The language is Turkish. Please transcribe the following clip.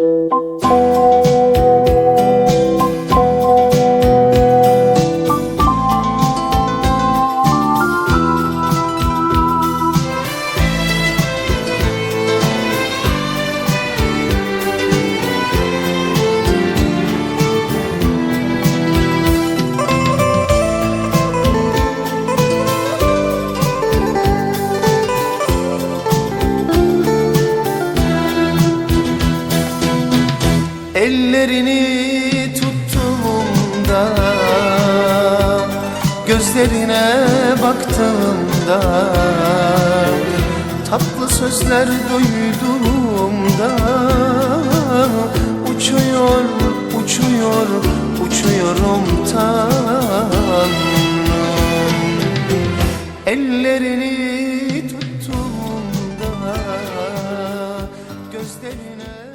Música Ellerini tuttuğumda Gözlerine baktığımda Tatlı sözler duyduğumda Uçuyor, uçuyor, uçuyorum Tanrım Ellerini tuttuğumda Gözlerine